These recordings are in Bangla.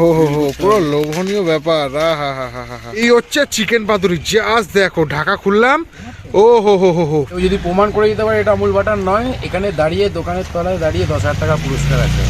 হো হো হো পুরো লোভনীয় ব্যাপার। হা হা হা হা। এই হচ্ছে চিকেন পাতুরি। জাস্ট দেখো ঢাকা খুললাম। ও হো হো হো। হো যদি প্রমাণ করে দিতে পারে এটা আমুল বাটার নয় এখানে দাঁড়িয়ে দোকানের তলায় দাঁড়িয়ে দশ হাজার টাকা পুরস্কার আছে।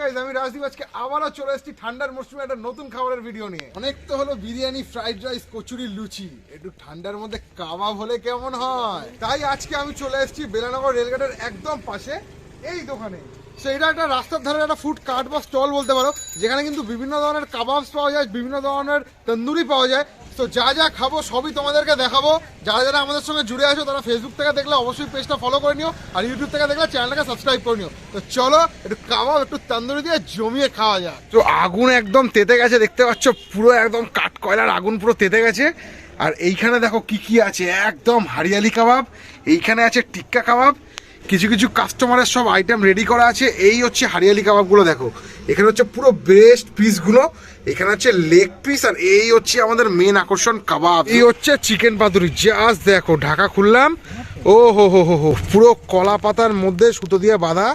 গাইজ আমি রাজদীপ। আজকে আবারও চলে এসেছি ঠান্ডার মরশুমে একটা নতুন খাবারের ভিডিও নিয়ে। অনেক তো হলো বিরিয়ানি ফ্রাইড রাইস কচুরি লুচি। একটু ঠান্ডার মধ্যে কাবাব হলে কেমন হয়? তাই আজকে আমি চলে এসেছি বেলানগর রেলগেটের একদম পাশে এই দোকানে। সো এটা একটা রাস্তার ধারে একটা ফুড কার্ট বা স্টল বলতে পারো, যেখানে কিন্তু বিভিন্ন ধরনের কাবাবস পাওয়া যায়, বিভিন্ন ধরনের তন্দুরি পাওয়া যায়। তো যা যা খাব সবই তোমাদেরকে দেখাবো। যারা যারা আমাদের সঙ্গে জুড়ে আছো, তারা ফেসবুক থেকে দেখলে অবশ্যই পেজটা ফলো করে নিও, আর ইউটিউব থেকে দেখলে চ্যানেলটাকে সাবস্ক্রাইব করে নিও। তো চলো, একটু কাবাব একটু তন্দুরি দিয়ে জমিয়ে খাওয়া যাক। তো আগুন একদম তেতে গেছে, দেখতে পাচ্ছ পুরো একদম কাঠ কয়লার আগুন পুরো তেতে গেছে। আর এইখানে দেখো কি কি আছে, একদম হারিয়ালি কাবাব এইখানে আছে টিক্কা কাবাব কিছু কিছু কাস্টমারের সব আইটেম রেডি করা আছে। এই হচ্ছে হারিয়ালি কাবাবগুলো দেখো। এখানে হচ্ছে পুরো বেস্ট পিসগুলো এখানে হচ্ছে লেগ পিস আর এই হচ্ছে আমাদের মেন আকর্ষণ কাবাব। এই হচ্ছে চিকেন পাতুরি। জাস্ট দেখো, ঢাকা খুললাম। ও হো হো হো হো, পুরো কলা পাতার মধ্যে সুতো দিয়ে বাঁধা।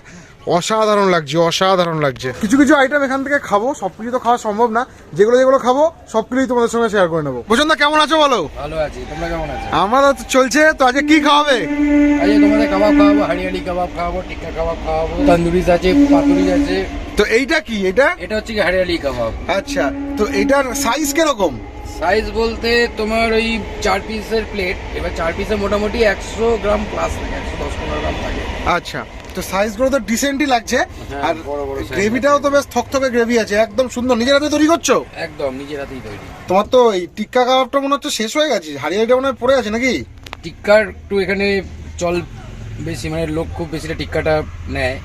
অসাধারণ লাগছে অসাধারণ লাগছে। কিছু কিছু আইটেম এখান থেকে খাব সব কিছু তো খাওয়া সম্ভব না। যেগুলো যেগুলো খাব সব কিছুই তোমাদের সঙ্গে শেয়ার করে নেব। বসন্ত কেমন আছো বলো? ভালো আছি তোমরা কেমন আছো? আমরা তো চলছে তো আজকে কি খাওয়াবে? আজকে তোমাদের কাবাব খাওয়াবো হারিয়ালি কাবাব খাওয়াবো টিক্কা কাবাব খাওয়াবো তন্দুরিজ আছে পাতুরিজ আছে। তো এইটা কি? এটা এটা হচ্ছে কি হারিয়ালি কাবাব। আচ্ছা তো এটার সাইজ কীরকম? সাইজ বলতে তোমার ওই চার পিসের প্লেট এবার চার পিসে মোটামুটি একশো গ্রাম প্লাস থাকে একশো দশ পনেরো গ্রাম থাকে। আচ্ছা। তো সাইজগুলো তো ডিসেন্টই লাগছে। হ্যাঁ, আর গ্রেভিটাও তো বেশ থকথকে গ্রেভি আছে একদম সুন্দর। নিজের হাতে তৈরি করছ? একদম নিজের হাতেই তৈরি। তোমার তো এই টিক্কা কাবাবটা মনে হচ্ছে শেষ হয়ে গেছে হারিয়ালিটা মনে হয় পড়ে আছে নাকি? টিক্কার একটু এখানে চল বেশি মানে লোক খুব বেশিটা টিক্কাটা নেয়।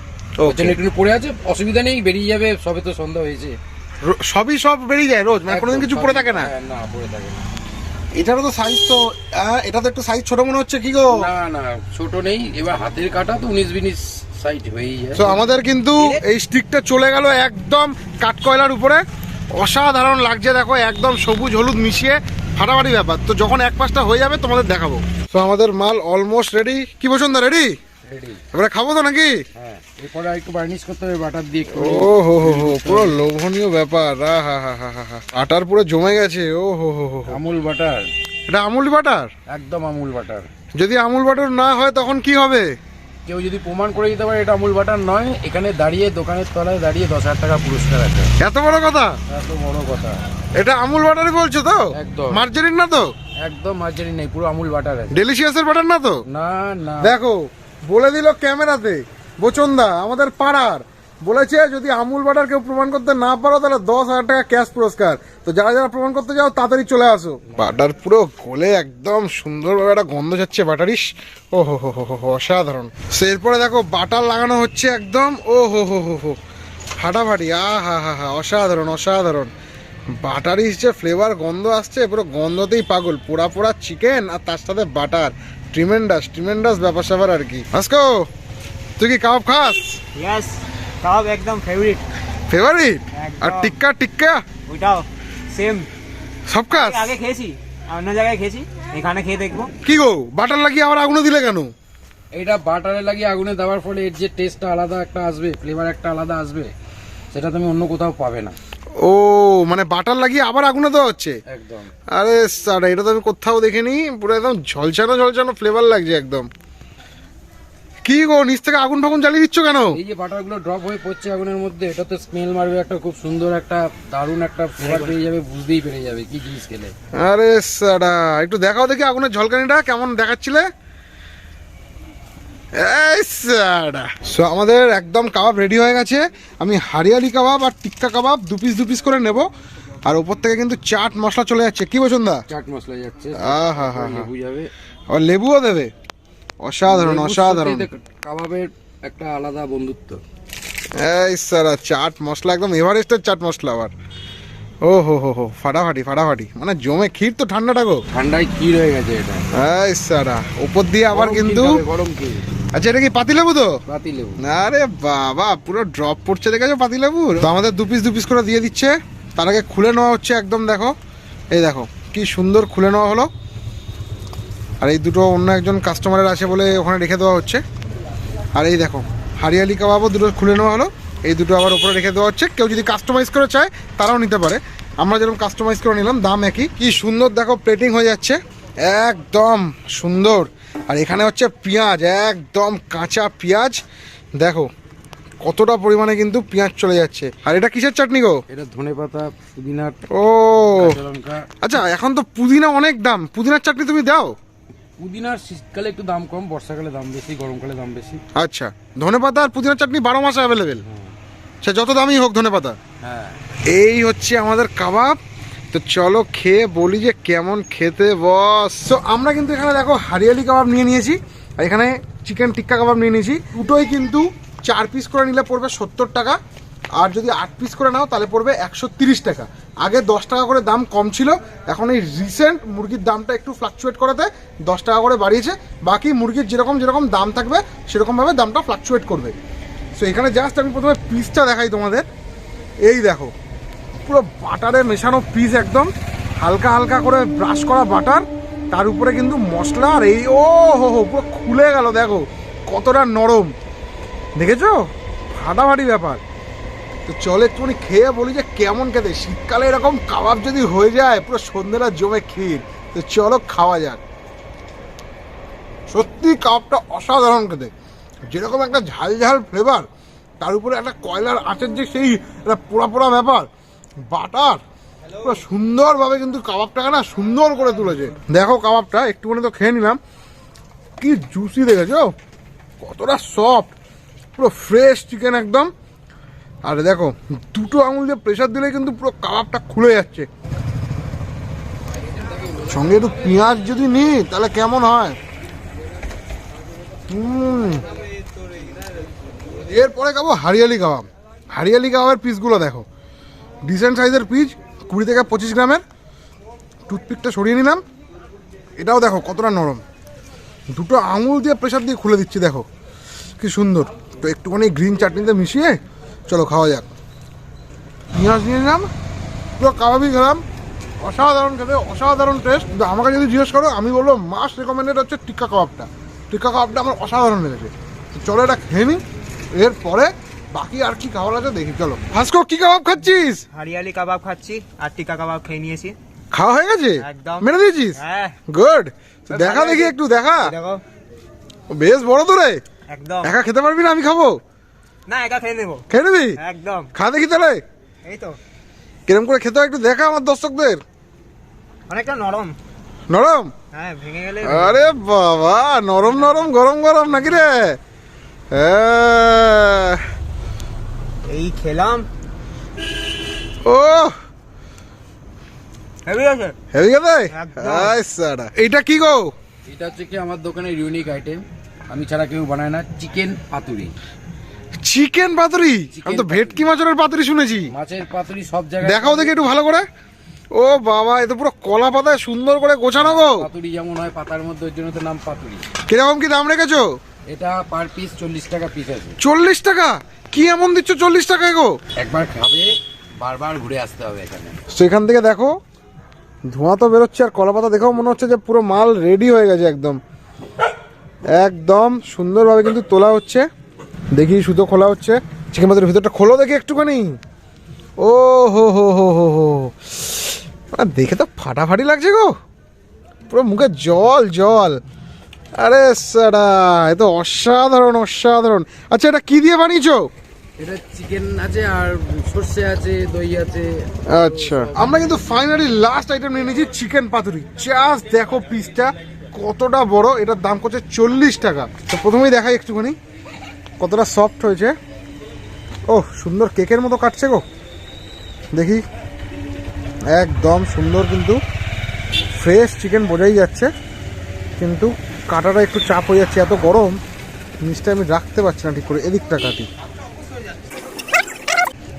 ওর জন্য একটু পড়ে আছে অসুবিধা নেই বেরিয়ে যাবে সবে তো সন্ধ্যা হয়েছে। সবই সব বেরিয়ে যায় রোজ মানে কোনোদিন কিছু পড়ে থাকে না। হ্যাঁ, না পড়ে থাকে না। এটারও তো সাইজ তো এটা তো একটু সাইজ ছোট মনে হচ্ছে কি গো? না না ছোট নেই। এবার হাতের কাটা তো উনিশ বিনিশ সাইজ হয়েই যায়। তো আমাদের কিন্তু এই স্টিকটা চলে গেল একদম কাঠকয়লার উপরে। অসাধারণ লাগছে দেখো একদম সবুজ হলুদ মিশিয়ে। ফাটাফাটি ব্যাপার। তো যখন এক পাশটা হয়ে যাবে তোমাদের দেখাবো। তো আমাদের মাল অলমোস্ট রেডি কি পছন্দ রেডি রেডি এবারে খাব তো নাকি? হ্যাঁ। এরপরে একটু বার্নিশ করতে হবে বাটার দিয়ে ও হো হো হো পুরো লোভনীয় ব্যাপার আ হা হা হা হা আটার পুরো জমে গেছে ও হো হো হো। আমুল বাটার এটা আমুল বাটার একদম আমুল বাটার যদি আমুল বাটার না হয় তখন কি হবে? কেউ যদি প্রমাণ করে দিতে পারে এটা আমুল বাটার নয় এখানে দাঁড়িয়ে দোকানের তলায় দাঁড়িয়ে দশ হাজার টাকা পুরস্কার আছে। এত বড় কথা? এত বড় কথা। এটা আমুল বাটারই বলছো তো? একদম। মার্জারিন না তো? একদম মার্জারি নেই পুরো আমুল বাটার আছে। ডেলিশিয়াসের বাটার না তো? না না। দেখো বলে দিল ক্যামেরাতে বচন্দা আমাদের পাড়ার। বলেছে যদি আমুল বাটার কেউ প্রমাণ করতে না পারো, তাহলে দশ হাজার টাকা ক্যাশ পুরস্কার। তো যারা যারা প্রমাণ করতে যাও, তাড়াতাড়ি চলে আসো। বাটার পুরো গলে একদম সুন্দরভাবে একটা গন্ধ যাচ্ছে বাটারিস। ও হো হো হো হো অসাধারণ। এরপরে দেখো, বাটার লাগানো হচ্ছে একদম, ও হো হো হো হো। ফাটাফাটি, আ হা হা হা, অসাধারণ অসাধারণ। বাটারিস যে ফ্লেভার গন্ধ আসছে, পুরো গন্ধতেই পাগল। পোড়া পোড়া চিকেন আর তার সাথে বাটার। ট্রিমেন্ডাস ট্রিমেন্ডাস ব্যাপার স্যাপার আর কি। আজকো তুই কি কাবাব খাস? ইয়েস কাবাব একদম ফেভারিট ফেভারিট আর টিক্কা টিক্কা? ওইটাও সেম সব খাস? আগে খেয়েছি অন্য জায়গায় খেয়েছি এখানে খেয়ে দেখব। কি গো বাটার লাগিয়ে আবার আগুনে দিলে কেন? এটা বাটারে লাগিয়ে আগুনে দেওয়ার ফলে এর যে টেস্টটা আলাদা একটা আসবে ফ্লেভার একটা আলাদা আসবে সেটা তুমি অন্য কোথাও পাবে না। ও মানে বাটার লাগিয়ে আবার আগুনে দেওয়া হচ্ছে? একদম। আরে স্যার এটা তো আমি কোথাও দেখিনি পুরো একদম ঝলসানো ঝলসানো ফ্লেভার লাগছে একদম। কি গো নিচ থেকে আগুন ফাগুন জ্বালিয়ে দিচ্ছ কেন? এই যে বাটারগুলো ড্রপ হয়ে পড়ছে আগুনের মধ্যে এটা তো স্মেল মারবে একটা খুব সুন্দর একটা দারুণ একটা ফ্লেভার পেয়ে যাবে বুঝতেই পেরে যাবে কি জিনিস খেলে। আরে সাডা একটু দেখাও দেখি আগুনের ঝলকানিটা কেমন দেখাচ্ছিলে? এই সো আমাদের একদম কাবাব রেডি হয়ে গেছে। আমি হারিয়ালি কাবাব আর টিক্কা কাবাব দু পিস দু পিস করে নেব। আর ওপর থেকে কিন্তু চাট মশলা চলে যাচ্ছে। কি বসুন দা চাট মশলা যাচ্ছে। আহা হা হা। লেবু যাবে। আর লেবুও দেবে? অসাধারণ অসাধারণ। কাবাবের একটা আলাদা বন্ধুত্ব। এই সারা চাট মশলা একদম এভারেস্টের চাট মশলা আবার। ও হো হো হো ফাটাফাটি ফাটাফাটি। মানে জমে ক্ষীর তো ঠান্ডাটা গো। ঠান্ডায় ক্ষীর হয়ে গেছে এটা। এই সারা উপর দিয়ে আবার কিন্তু গরম ক্ষীর। আচ্ছা এটা কি পাতিলেবু তো? বাতি লেবু আরে বাবা পুরো ড্রপ পড়ছে দেখেছ পাতিলেবুর তো আমাদের দু পিস দু পিস করে দিয়ে দিচ্ছে। তার আগে খুলে নেওয়া হচ্ছে একদম দেখো। এই দেখো কি সুন্দর খুলে নেওয়া হলো। আর এই দুটো অন্য একজন কাস্টমারের আছে বলে ওখানে রেখে দেওয়া হচ্ছে। আর এই দেখো হারিয়ালি কাবাবও দুটো খুলে নেওয়া হলো। এই দুটো আবার ওপরে রেখে দেওয়া হচ্ছে। কেউ যদি কাস্টমাইজ করে চায় তারাও নিতে পারে। আমরা যেরকম কাস্টমাইজ করে নিলাম দাম একই। কি সুন্দর দেখো প্লেটিং হয়ে যাচ্ছে। একদম সুন্দর। আর এখানে হচ্ছে পেঁয়াজ একদম কাঁচা পেঁয়াজ। দেখো কতটা পরিমাণে কিন্তু পেঁয়াজ চলে যাচ্ছে। আর এটা কিসের চাটনি গো? এটা ধনে পাতা পুদিনা ও। আচ্ছা এখন তো পুদিনা অনেক দাম। পুদিনার চাটনি তুমি দাও। পুদিনার শীতকালে একটু দাম কম বর্ষাকালে দাম বেশি গরমকালে দাম বেশি। আচ্ছা ধনে পাতা আর পুদিনার চাটনি বারো মাসে অ্যাভেলেবেল সে যত দামই হোক ধনে পাতা। হ্যাঁ। এই হচ্ছে আমাদের কাবাব। তো চলো খেয়ে বলি যে কেমন খেতে বস। তো আমরা কিন্তু এখানে দেখো হারিয়ালি কাবাব নিয়ে নিয়েছি আর এখানে চিকেন টিক্কা কাবাব নিয়ে নিয়েছি। দুটোই কিন্তু চার পিস করে নিলে পড়বে সত্তর টাকা আর যদি আট পিস করে নাও তাহলে পড়বে একশো তিরিশ টাকা। আগে দশ টাকা করে দাম কম ছিল, এখন এই রিসেন্ট মুরগির দামটা একটু ফ্লাকচুয়েট করাতে দশ টাকা করে বাড়িয়েছে, বাকি মুরগির যেরকম যেরকম দাম থাকবে সেরকমভাবে দামটা ফ্লাকচুয়েট করবে। সো এখানে জাস্ট আমি প্রথমে পিসটা দেখাই তোমাদের। এই দেখো, পুরো বাটারে মেশানো পিস একদম, হালকা হালকা করে ব্রাশ করা বাটার, তার উপরে কিন্তু মশলা আর এই, ও হো হো, পুরো খুলে গেল, দেখো, কতটা নরম। দেখেছ? ফাটাফাটি ব্যাপার। তো চলে একটুখানি খেয়ে বলি যে কেমন খেতে। শীতকালে এরকম কাবাব যদি হয়ে যায়, পুরো সন্ধ্যেটা জমে ক্ষীর। তো চলো খাওয়া যাক। সত্যি কাবাবটা অসাধারণ খেতে। যেরকম একটা ঝাল ঝাল ফ্লেভার তার উপরে একটা কয়লার আঁচের যে সেই একটা পোড়া পোড়া ব্যাপার, বাটার, পুরো সুন্দরভাবে কিন্তু কাবাবটাকে না সুন্দর করে তুলেছে। দেখো কাবাবটা, একটুখানি তো খেয়ে নিলাম। কি জুসি দেখেছ? কতটা সফট পুরো ফ্রেশ চিকেন একদম। আর দেখো, দুটো আঙুল দিয়ে প্রেশার দিলে কিন্তু পুরো কাবাবটা খুলে যাচ্ছে। সঙ্গে একটু পেঁয়াজ যদি নিই, তাহলে কেমন হয়? এরপরে খাব হারিয়ালি কাবাব। হারিয়ালি কাবাবের পিসগুলো দেখো। ডিসেন্ট সাইজের পিস কুড়ি থেকে পঁচিশ গ্রামের। টুথপিকটা সরিয়ে নিলাম। এটাও দেখো কতটা নরম। দুটো আঙুল দিয়ে প্রেশার দিয়ে খুলে দিচ্ছি, দেখো। কি সুন্দর। তো একটুখানি গ্রিন চাটনিতে মিশিয়ে চলো খাওয়া যাক। পেঁয়াজ নিয়ে নিলাম। পুরো কাবাবি খেলাম। অসাধারণ খেতে অসাধারণ টেস্ট কিন্তু আমাকে যদি জিজ্ঞেস করো আমি বলব মাস্ট রেকমেন্ডেড হচ্ছে টিক্কা কাবাবটা। টিক্কা কাবাবটা আমার অসাধারণ লেগেছে। চলো এটা খেয়ে নিই এরপরে বাকি আর কি খাবার আছে দেখি চলো। ভাস্কর কি কাবাব খাচ্ছিস? হারিয়ালি কাবাব খাচ্ছি আর টিকা কাবাব খেয়ে নিয়েছি। খাওয়া হয়ে গেছে? একদম। মেরে দিয়েছিস? হ্যাঁ। গুড দেখা দেখি একটু দেখা। দেখো। বেশ বড় তো রে একদম। একা খেতে পারবি না আমি খাব। না একা খেয়ে নেব। খেয়ে নিবি? একদম। খা দেখি তাহলে? এই তো। কিরম করে খেতে হয় একটু দেখা আমার দর্শকদের। অনেকটা নরম। নরম? হ্যাঁ ভেঙে গেলে আরে বাবা নরম নরম গরম গরম নাকি রে। এই খেলাম। ও হেভি আছে? হেভি গেছে আই সাড়া এইটা কি গো? এটা হচ্ছে কি আমার দোকানের ইউনিক আইটেম আমি ছাড়া কেউ বানায় না। চিকেন পাতুরি। চিকেন পাতুরি? আমি তো ভেটকি মাছের পাতুরি শুনেছি। মাছের পাতুরি সব জায়গায় দেখাও দেখি একটু ভালো করে। ও বাবা এ তো পুরো কলা পাতায় সুন্দর করে গোছানো গো। পাতুরি যেমন হয় পাতার মধ্যে ওই জন্য তো নাম পাতুরি। কীরকম কি দাম রেখেছো? এটা পার পিস চল্লিশ টাকা পিস আছে। চল্লিশ টাকা? কি এমন দিচ্ছ চল্লিশ টাকায় গো? একবার খাবে বারবার ঘুরে আসতে হবে এখানে। সেখান থেকে দেখো ধোঁয়া তো বেরোচ্ছে আর কলা পাতা দেখেও মনে হচ্ছে যে পুরো মাল রেডি হয়ে গেছে একদম। একদম সুন্দরভাবে কিন্তু তোলা হচ্ছে। দেখি সুতো খোলা হচ্ছে। চিকেন পাতুরির ভিতরটা খোলো দেখি একটুখানি। ও হো হো হো হো হো। দেখে তো ফাটাফাটি লাগছে গো। পুরো মুখে জল জল। আরে সারা এ তো অসাধারণ অসাধারণ। আচ্ছা এটা কি দিয়ে বানিয়েছো? এটা চিকেন আছে আর সর্ষে আছে দই আছে। আচ্ছা। আমরা কিন্তু ফাইনালি লাস্ট আইটেম নিয়ে নিয়েছি চিকেন পাতুরি। জাস্ট দেখো পিসটা কতটা বড় এটার দাম করছে চল্লিশ টাকা। তো প্রথমেই দেখাই একটুখানি। কতটা সফট হয়েছে। ও সুন্দর কেকের মতো কাটছে গো। দেখি। একদম সুন্দর কিন্তু ফ্রেশ চিকেন বোঝাই যাচ্ছে। কিন্তু কাটাটা একটু চাপ হয়ে যাচ্ছে, এত গরম। জিনিসটা আমি রাখতে পারছি না ঠিক করে, এদিকটা কাটি।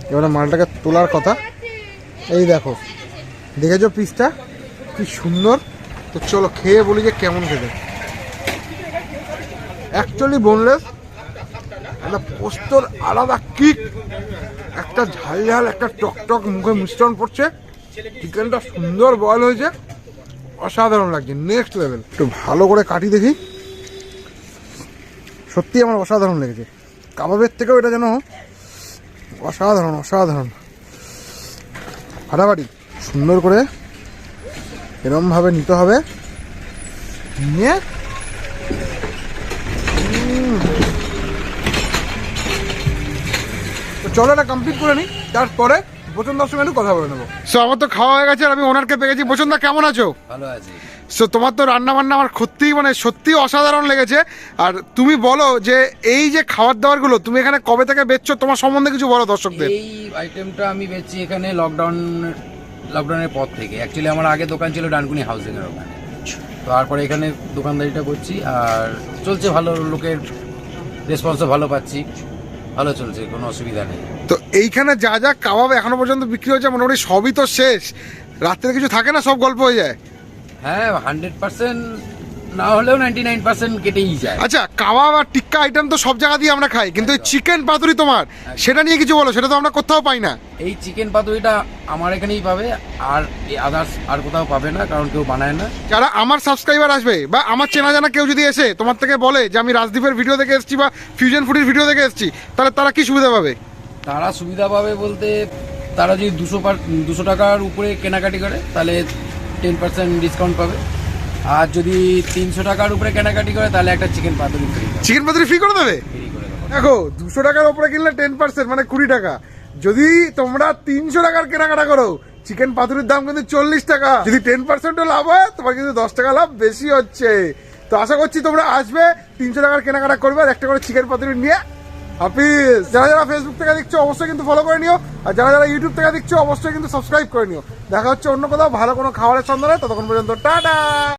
এবারে মালটাকে তোলার কথা। এই দেখো, দেখেছ পিসটা কি সুন্দর। তো চলো খেয়ে বলি যে কেমন খেতে। অ্যাকচুয়ালি বোনলেস একটা পোস্তর আলাদা কিক, একটা ঝাল ঝাল, একটা টক টক, মুখে মিশ্রণ পড়ছে। চিকেনটা সুন্দর বয়েল হয়েছে। অসাধারণ লাগছে নেক্সট লেভেল একটু ভালো করে কাটি দেখি। সত্যি আমার অসাধারণ লেগেছে। কাবাবের থেকেও এটা যেন অসাধারণ অসাধারণ। ফাটাফাটি, সুন্দর করে এরম ভাবে নিতে হবে। নিয়ে উম। তো চলো এটা কমপ্লিট করে নিই তারপরে বচনদার সঙ্গে একটু কথা বলে নেব। সো আমার তো খাওয়া হয়ে গেছে আর আমি ওনারকে পেয়ে গেছি বচনদা কেমন আছো? ভালো আছে। সো তোমার তো রান্না বান্না আমার সত্যিই মানে সত্যি অসাধারণ লেগেছে। আর তুমি বলো যে এই যে খাবার দাবারগুলো তুমি এখানে কবে থেকে বেচছো? তোমার সম্বন্ধে কিছু বলো দর্শকদের। এই আইটেমটা আমি বেচছি এখানে লকডাউন লকডাউনের পর থেকে। অ্যাকচুয়ালি আমার আগে দোকান ছিল ডানকুনি হাউসিং এর ওখানে তারপরে এখানে দোকানদারিটা করছি আর চলছে ভালো লোকের রেসপন্সও ভালো পাচ্ছি। ভালো চলছে কোনো অসুবিধা নেই। তো এইখানে যা যা কাবাব এখনও পর্যন্ত বিক্রি হয়েছে মোটামুটি সবই তো শেষ। রাত্রে কিছু থাকে না সব গল্প হয়ে যায়? হ্যাঁ হান্ড্রেড পার্সেন্ট না হলেও নাইনটি নাইন পার্সেন্ট কেটেই যায়। আচ্ছা কাবাব আর টিক্কা আইটেম তো সব জায়গা দিয়ে আমরা খাই কিন্তু চিকেন পাতুরি তোমার সেটা নিয়ে কিছু বলো সেটা তো আমরা কোথাও পাই না। এই চিকেন পাতুরিটা আমার এখানেই পাবে আর আদার্স আর কোথাও পাবে না কারণ কেউ বানায় না। যারা আমার সাবস্ক্রাইবার আসবে বা আমার চেনা জানা কেউ যদি এসে তোমার থেকে বলে যে আমি রাজদীপের ভিডিও দেখে এসেছি বা ফিউশন ফুডের ভিডিও দেখে এসেছি তাহলে তারা কি সুবিধা পাবে? তারা সুবিধা পাবে বলতে তারা যদি দুশো দুশো টাকার উপরে কেনাকাটি করে তাহলে টেন পার্সেন্ট ডিসকাউন্ট পাবে। আর যদি তিনশো টাকার উপরে কেনাকাটি করে তাহলে একটা চিকেন পাতুরি ফ্রি চিকেন পাতুরি ফ্রি করে দেবে? ফ্রি করে দেবো। দেখো দুশো টাকার উপরে কিনলে টেন পার্সেন্ট মানে কুড়ি টাকা। যদি তোমরা তিনশো টাকার কেনাকাটা করো চিকেন পাতুরির দাম কিন্তু চল্লিশ টাকা। যদি টেন পার্সেন্টও লাভ হয় তোমার কিন্তু দশ টাকা লাভ বেশি হচ্ছে। তো আশা করছি তোমরা আসবে তিনশো টাকার কেনাকাটা করবে আর একটা করে চিকেন পাতুরি নিয়ে। হাফিজ যারা যারা ফেসবুক থেকে দেখছ অবশ্যই কিন্তু ফলো করে নিও। আর যারা যারা ইউটিউব থেকে দেখছ অবশ্যই কিন্তু সাবস্ক্রাইব করে নিও। দেখা হচ্ছে অন্য কোথাও ভালো কোনো খাবারের সন্ধানে ততক্ষণ পর্যন্ত টাটা!